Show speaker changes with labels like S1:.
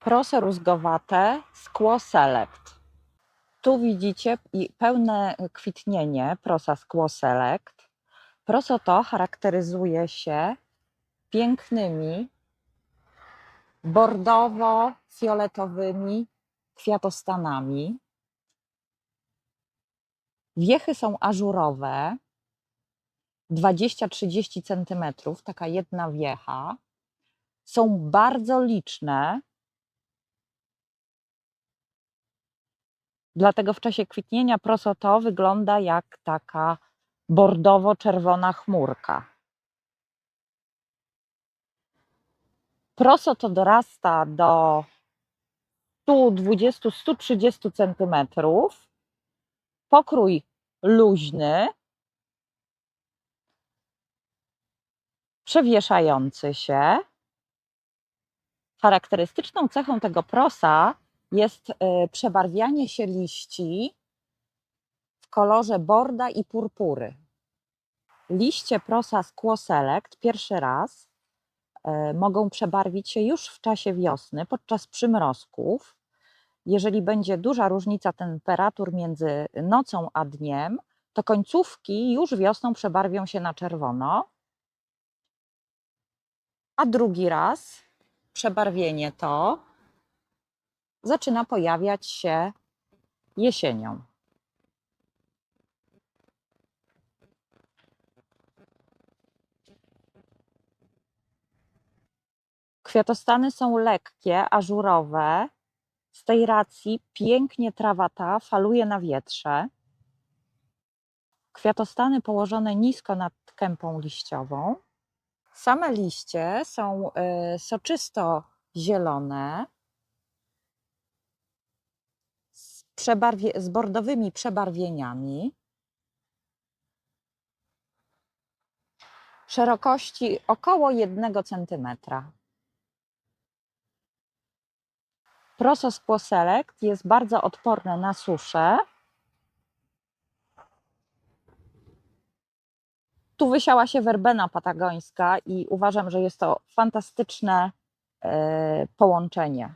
S1: Proso rózgowate Skło Select. Tu widzicie pełne kwitnienie prosa Skło Select. Proso to charakteryzuje się pięknymi, bordowo-fioletowymi kwiatostanami. Wiechy są ażurowe, 20-30 cm, taka jedna wiecha. Są bardzo liczne, dlatego w czasie kwitnienia proso to wygląda jak taka bordowo-czerwona chmurka. Proso to dorasta do 120-130 cm. Pokrój luźny, przewieszający się. Charakterystyczną cechą tego prosa jest y, przebarwianie się liści w kolorze borda i purpury. Liście prosa Select pierwszy raz y, mogą przebarwić się już w czasie wiosny, podczas przymrozków. Jeżeli będzie duża różnica temperatur między nocą a dniem, to końcówki już wiosną przebarwią się na czerwono. A drugi raz przebarwienie to zaczyna pojawiać się jesienią. Kwiatostany są lekkie, ażurowe. Z tej racji pięknie trawa ta faluje na wietrze. Kwiatostany położone nisko nad kępą liściową. Same liście są y, soczysto zielone, z, przebarwie, z bordowymi przebarwieniami. Szerokości około 1 cm. Proso Skło Select jest bardzo odporne na suszę. Tu wysiała się werbena patagońska i uważam, że jest to fantastyczne e, połączenie.